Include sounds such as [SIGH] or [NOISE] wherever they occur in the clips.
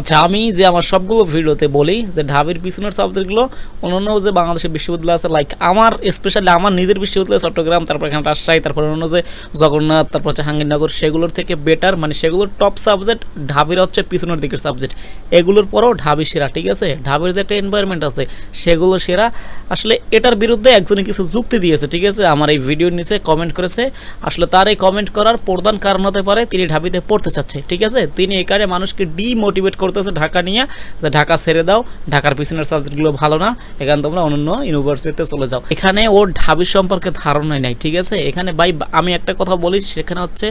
আচ্ছা আমি যে আমার সবগুলো ভিডিওতে বলি যে ঢাবির পিছনের সাবজেক্টগুলো অন্যান্য যে বাংলাদেশের বিশ্ববিদ্যালয় আছে লাইক আমার স্পেশালি আমার নিজের বিশ্ববিদ্যালয় চট্টগ্রাম, তারপর এখানে রাজশাহী, তারপর অন্য যে জগন্নাথ, তারপর হচ্ছে জাহাঙ্গীরনগর সেগুলোর থেকে বেটার মানে সেগুলোর টপ সাবজেক্ট ঢাবির হচ্ছে পিছনের দিকের সাবজেক্ট এগুলোর পরেও ঢাবি সেরা, ঠিক আছে? ঢাবির যে একটা এনভায়রনমেন্ট আছে, সেগুলো সেরা। আসলে এটার বিরুদ্ধে একজনে কিছু যুক্তি দিয়েছে, ঠিক আছে? আমার এই ভিডিওর নিচে কমেন্ট করেছে। আসলে তার এই কমেন্ট করার প্রধান কারণ হতে পারে, তিনি ঢাবিতে পড়তে চাচ্ছে, ঠিক আছে? তিনি এই কারণে মানুষকে ডিমোটিভেট করতেছে ঢাকা নিয়ে, যে ঢাকা ছেড়ে দাও, ঢাকার পিছনের সাবজেক্টগুলো ভালো না, এখানে তোমরা অন্য ইউনিভার্সিটিতে চলে যাও। এখানে ওর ঢাবির সম্পর্কে ধারণাই নাই, ঠিক আছে? এখানে ভাই, আমি একটা কথা বলি, সেখানে হচ্ছে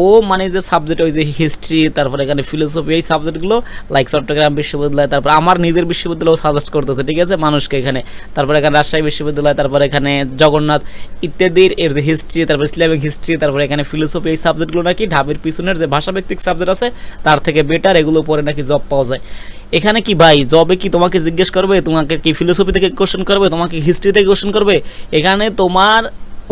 ও মানে যে সাবজেক্ট ওই যে হিস্ট্রি তারপরে এখানে ফিলোসফি এই সাবজেক্টগুলো লাইক চট্টগ্রাম বিশ্ববিদ্যালয়, তারপর আমার নিজের বিশ্ববিদ্যালয় সাজেস্ট করতেছে, ঠিক আছে, মানুষকে এখানে। তারপরে এখানে রাজশাহী বিশ্ববিদ্যালয়, তারপরে এখানে জগন্নাথ ইত্যাদির এর যে হিস্ট্রি তারপর ইসলামিক হিস্ট্রি তারপরে এখানে ফিলোসফি এই সাবজেক্টগুলো নাকি ঢাবির পিছনের যে ভাষাভিত্তিক সাবজেক্ট আছে, তার থেকে বেটার এগুলো পরে নাকি জব পাওয়া যায়। এখানে কি ভাই জবে কি তোমাকে জিজ্ঞেস করবে? তোমাকে কি ফিলোসফি থেকে কোশ্চেন করবে? তোমাকে হিস্ট্রি থেকে কোশ্চেন করবে? এখানে তোমার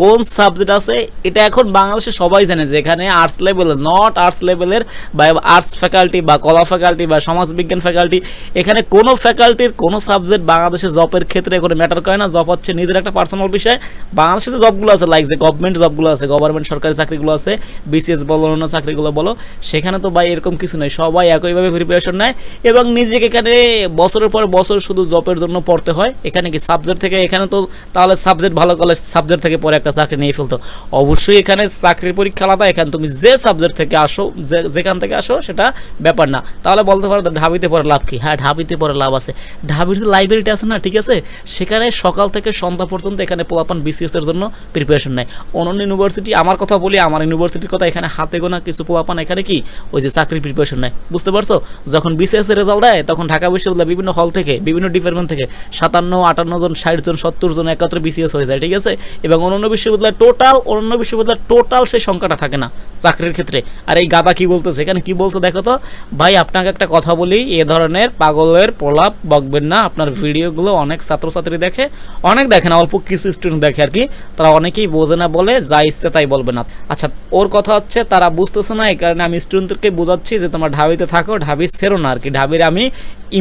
কোন সাবজেক্ট আছে, এটা এখন বাংলাদেশে সবাই জানে যে এখানে আর্টস লেভেলের নট আর্টস লেভেলের বা আর্টস ফ্যাকাল্টি বা কলা ফ্যাকাল্টি বা সমাজবিজ্ঞান ফ্যাকাল্টি এখানে কোনো ফ্যাকাল্টির কোনো সাবজেক্ট বাংলাদেশের জবের ক্ষেত্রে কোনো ম্যাটার করে না। জব হচ্ছে নিজের একটা পার্সোনাল বিষয়। বাংলাদেশে যে জবগুলো আছে লাইক যে গভর্নমেন্ট জবগুলো আছে গভর্নমেন্ট সরকারি চাকরিগুলো আছে বিসিএস বলো অন্য চাকরিগুলো বলো, সেখানে তো ভাই এরকম কিছু নেই। সবাই একইভাবে প্রিপারেশন নেয় এবং নিজেকে এখানে বছরের পর বছর শুধু জবের জন্য পড়তে হয়। এখানে কি সাবজেক্ট থেকে, এখানে তো তাহলে সাবজেক্ট ভালো করলে সাবজেক্ট থেকে পরে একটা চাকরি নিয়ে ফেলতো। অবশ্যই এখানে চাকরির পরীক্ষা আলাদা, এখানে তুমি যে সাবজেক্ট থেকে আসো, যে, যেখান থেকে আসো, সেটা ব্যাপার না। তাহলে বলতে পারো ঢাবিতে পরে লাভ কি? হ্যাঁ ঢাবিতে পরে লাভ আছে। ঢাবির যে লাইব্রেরিটা আছে না, ঠিক আছে? সেখানে সকাল থেকে সন্ধ্যা পর্যন্ত এখানে পোলাপান বিসিএস এর জন্য প্রিপারেশন নেয়। অন্যান্য ইউনিভার্সিটি আমার কথা বলি, আমার ইউনিভার্সিটির কথা, এখানে হাতে গোনা কিছু পোলাপান এখানে কি? ওই যে চাকরির প্রিপারেশন নেয়। বুঝতে পারছ? যখন বিসিএস এর রেজাল্ট দেয়, তখন ঢাকা বিশ্ববিদ্যালয় বিভিন্ন হল থেকে, বিভিন্ন ডিপার্টমেন্ট থেকে সাতান্ন, আটান্ন জন, ষাট জন, সত্তর জন একত্রে বিসিএস হয়ে যায়, ঠিক আছে? এবং অন্যান্য বিশ্ববিদ্যালয় টোটাল অন্য বিশ্ববিদ্যালয় টোটাল সেই সংখ্যাটা থাকে না চাকরির ক্ষেত্রে। আর এই গাদা কি বলতেছে? এখানে কি বলছে দেখো তো? ভাই, আপনাকে একটা কথা বলি, এ ধরনের পাগলের প্রলাপ বকবেন না। আপনার ভিডিওগুলো অনেক ছাত্রছাত্রী দেখে, অনেক দেখে না, অল্প কিছু স্টুডেন্ট দেখে আর কি। তারা অনেকেই বোঝে না বলে, যা ইচ্ছে তাই বলবে না। আচ্ছা ওর কথা হচ্ছে, তারা বুঝতেছে না, এই কারণে আমি স্টুডেন্টদেরকে বোঝাচ্ছি যে, তোমরা ঢাবিতে থাকো, ঢাবি সেরো না আর কি। ঢাবির আমি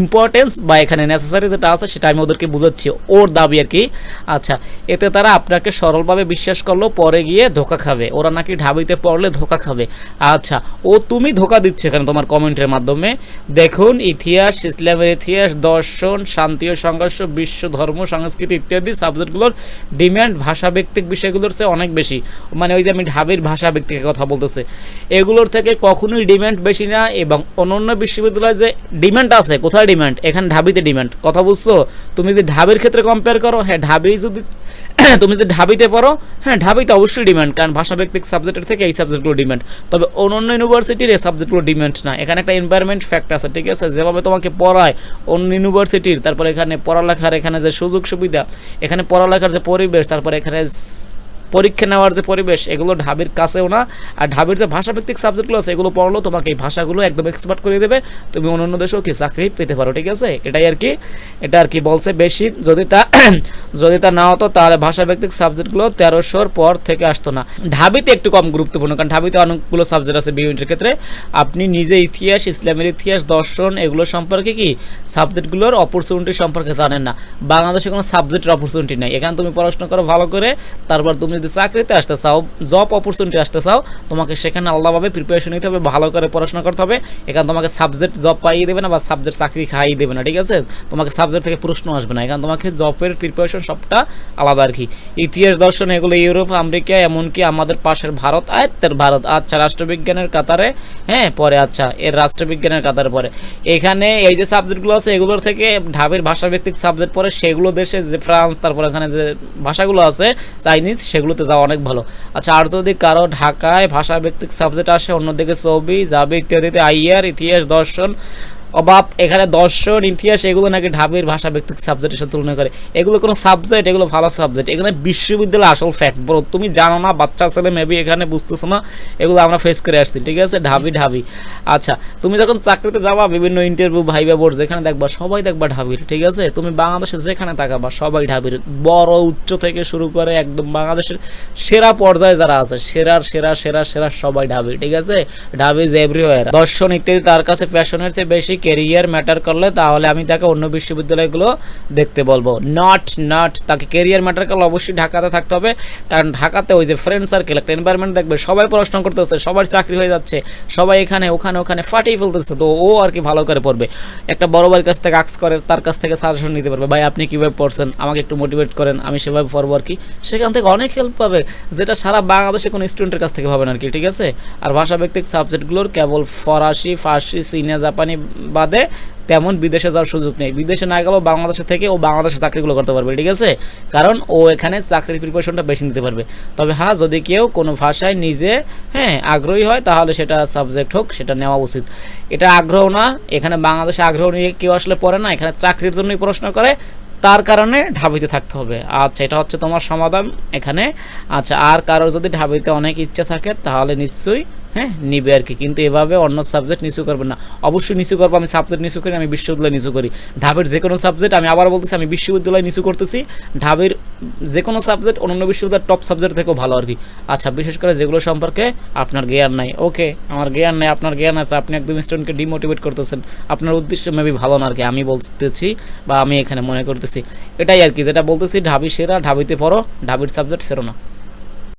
ইম্পর্টেন্স বা এখানে নেসেসারি যেটা আছে সেটা আমি ওদেরকে বুঝাচ্ছি ওর দাবি আর কি। আচ্ছা এতে তারা আপনাকে সরলভাবে বিশ্বাস করল, পরে গিয়ে ধোকা খাবে। ওরা নাকি ঢাবিতে পড়লে ধোকা খাবে। আচ্ছা ও তুমি ধোকা দিচ্ছ এখানে তোমার কমেন্টের মাধ্যমে। দেখুন, ইতিহাস, ইসলামের ইতিহাস, দর্শন, শান্তি ও সংঘর্ষ, বিশ্ব ধর্ম, সংস্কৃতি ইত্যাদি সাবজেক্টগুলোর ডিম্যান্ড ভাষা ভিত্তিক বিষয়গুলোর চেয়ে অনেক বেশি। মানে ওই যে আমি ঢাবির ভাষা ভিত্তিক কথা বলতেছে। এগুলোর থেকে কখনোই ডিম্যান্ড বেশি না এবং অন্যান্য বিশ্ববিদ্যালয়ে যে ডিম্যান্ড আছে, কোথায় ডিমান্ড এখানে ঢাবিতে ডিমান্ড কথা বুঝছ? তুমি যদি ঢাবির ক্ষেত্রে কম্পেয়ার করো হ্যাঁ ঢাবি যদি, [CLEARS THROAT] তুমি যদি ঢাবিতে পড়ো হ্যাঁ ঢাবিতে অবশ্যই ডিমান্ড কারণ ভাষাভিত্তিক সাবজেক্টের থেকে এই সাবজেক্টগুলো ডিমান্ড তবে অন্য ইউনিভার্সিটির এই সাবজেক্টগুলো ডিমান্ড না। এখানে একটা এনভায়রনমেন্ট ফ্যাক্ট আছে, ঠিক আছে? যেভাবে তোমাকে পড়ায়, অন্য ইউনিভার্সিটির তারপর এখানে পড়ালেখার এখানে যে সুযোগ সুবিধা এখানে পড়ালেখার যে পরিবেশ, তারপর এখানে পরীক্ষা নেওয়ার যে পরিবেশ, এগুলো ঢাবির কাছেও না। আর ঢাবির যে ভাষাভিত্তিক সাবজেক্টগুলো আছে, এগুলো পড়লেও তোমাকে এই ভাষাগুলো একদম এক্সপার্ট করে দেবে। তুমি অন্য অন্য দেশেও কি চাকরি পেতে পারো, ঠিক আছে? এটাই আর কি। এটা আর কি বলছে বেশি। যদি তা [COUGHS] যদি তা না হতো, তাহলে ভাষাভিত্তিক সাবজেক্টগুলো তেরোশোর পর থেকে আসতো না। ঢাবিতে একটু কম গুরুত্বপূর্ণ, কারণ ঢাবিতে অনেকগুলো সাবজেক্ট আছে বিউনিটের ক্ষেত্রে। আপনি নিজে ইতিহাস, ইসলামের ইতিহাস, দর্শন, এগুলো সম্পর্কে কি সাবজেক্টগুলোর অপরচুনিটি সম্পর্কে জানেন না। বাংলাদেশে কোনো সাবজেক্টের অপরচুনিটি নেই। এখানে তুমি পড়াশোনা করো ভালো করে, তারপর তুমি যদি চাকরিতে আসতে চাও জব অপরচুনিটি আসতে চাও, তোমাকে সেখানে আলাদাভাবে প্রিপারেশন নিতে হবে, ভালো করে পড়াশোনা করতে হবে। এখানে তোমাকে সাবজেক্ট জব পাইয়ে দেবে না বা সাবজেক্ট চাকরি খাইয়ে দেবে না, ঠিক আছে? তোমাকে সাবজেক্ট থেকে প্রশ্ন আসবে না। এখানে তোমাকে জবের প্রিপারেশন সবটা আলাদা আর কি। ইতিহাস, দর্শন, এগুলো ইউরোপ, আমেরিকা, এমনকি আমাদের পাশের ভারত, আয়ত্তের ভারত। আচ্ছা রাষ্ট্রবিজ্ঞানের কাতারে? হ্যাঁ পরে আচ্ছা এর রাষ্ট্রবিজ্ঞানের কাতারে পরে। এখানে এই যে সাবজেক্টগুলো আছে, এগুলোর থেকে ঢাবির ভাষাভিত্তিক সাবজেক্ট পড়ে সেগুলো দেশে যে ফ্রান্স তারপর এখানে যে ভাষাগুলো আছে চাইনিজ সেগুলোতে যাওয়া অনেক ভালো। আচ্ছা আর যদি কারও ঢাকায় ভাষাভিত্তিক সাবজেক্ট আসে, অন্যদিকে ছবি, যাবে ইত্যাদিতে আইয়ার ইতিহাস, দর্শন অভাব এখানে দর্শন, ইতিহাস, এগুলো নাকি ঢাবির ভাষা ভিত্তিক সাবজেক্টের সাথে তুলনা করে। এগুলো কোনো সাবজেক্ট এগুলো ভালো সাবজেক্ট এখানে বিশ্ববিদ্যালয় আসল ফ্যাক্ট বড় তুমি জানো না, বাচ্চা, ছেলে মেবি এখানে বুঝতেছো না, এগুলো আমরা ফেস করে আসছি, ঠিক আছে? ঢাবি ঢাবি। আচ্ছা তুমি যখন চাকরিতে যাবা, বিভিন্ন ইন্টারভিউ ভাইবা বোর্ড যেখানে দেখবা, সবাই দেখবা ঢাবির, ঠিক আছে? তুমি বাংলাদেশে যেখানে তাকাবা, সবাই ঢাবির। বড়, উচ্চ থেকে শুরু করে একদম বাংলাদেশের সেরা পর্যায়ে যারা আছে সেরার সেরা সেরা সেরা সবাই ঢাবি, ঠিক আছে? ঢাবি ইজ এভরিওয়ার দর্শন ইত্যাদি তার কাছে প্যাশনের চেয়ে বেশি কেরিয়ার ম্যাটার করলে তাহলে আমি তাকে অন্য বিশ্ববিদ্যালয়গুলো দেখতে বলব। নট নট তাকে কেরিয়ার ম্যাটার করলে অবশ্যই ঢাকাতে থাকতে হবে। কারণ ঢাকাতে ওই যে ফ্রেন্ড সার্কেল একটা এনভায়রনমেন্ট দেখবে, সবাই পড়াশোনা করতেছে, সবার চাকরি হয়ে যাচ্ছে, সবাই এখানে, ওখানে ওখানে ফাটিয়ে ফেলতেছে, তো ও আর কি ভালো করে পড়বে। একটা বড় ভাইয়ের কাছ থেকে আক্স করে, তার কাছ থেকে সাজেশন নিতে পারবে, ভাই, আপনি কীভাবে পড়ছেন? আমাকে একটু মোটিভেট করেন, আমি সেভাবে পড়ব আর কি। সেখান থেকে অনেক হেল্প পাবে, যেটা সারা বাংলাদেশে কোনো স্টুডেন্টের কাছ থেকে পাবেন আর কি, ঠিক আছে? আর ভাষা ভিত্তিক সাবজেক্টগুলোর কেবল ফরাসি, ফার্সি, চীনা, জাপানি বাদে তেমন বিদেশে যাওয়ার সুযোগ নেই। বিদেশে না গেলেও বাংলাদেশে থেকে ও বাংলাদেশে চাকরিগুলো করতে পারবে, ঠিক আছে? কারণ ও এখানে চাকরির প্রিপারেশনটা বেশি নিতে পারবে। তবে হ্যাঁ যদি কেউ কোনো ভাষায় নিজে হ্যাঁ আগ্রহী হয়, তাহলে সেটা সাবজেক্ট হোক, সেটা নেওয়া উচিত। এটা আগ্রহ না, এখানে বাংলাদেশে আগ্রহ নিয়ে কেউ আসলে পড়ে না, এখানে চাকরির জন্যই পড়াশোনা করে, তার কারণে ঢাবিতে থাকতে হবে। আচ্ছা এটা হচ্ছে তোমার সমাধান এখানে। আচ্ছা আর কারোর যদি ঢাবিতে অনেক ইচ্ছা থাকে, তাহলে নিশ্চয়ই হ্যাঁ নিবে আর কি। কিন্তু এভাবে অন্য সাবজেক্ট নিচু করবেন না। অবশ্যই নিচু করব, আমি সাবজেক্ট নিচু করি আমি বিশ্ববিদ্যালয় নিচু করি। ঢাবির যে কোনো সাবজেক্ট আমি আবার বলতেছি, আমি বিশ্ববিদ্যালয় নিচু করতেছি। ঢাবির যে কোনো সাবজেক্ট অন্যান্য বিশ্ববিদ্যালয়ের টপ সাবজেক্ট থেকেও ভালো আর কি। আচ্ছা বিশেষ করে যেগুলো সম্পর্কে আপনার জ্ঞান নাই। ওকে, আমার জ্ঞান নাই, আপনার জ্ঞান আছে, আপনি একদম স্টুডেন্টকে ডিমোটিভেট করতেছেন। আপনার উদ্দেশ্য মেবি ভালো না আর কি, আমি বলতেছি বা আমি এখানে মনে করতেছি। এটাই আর কি, যেটা বলতেছি, ঢাবি সেরা, ঢাবিতে পড়ো, ঢাবির সাবজেক্ট সেরো না।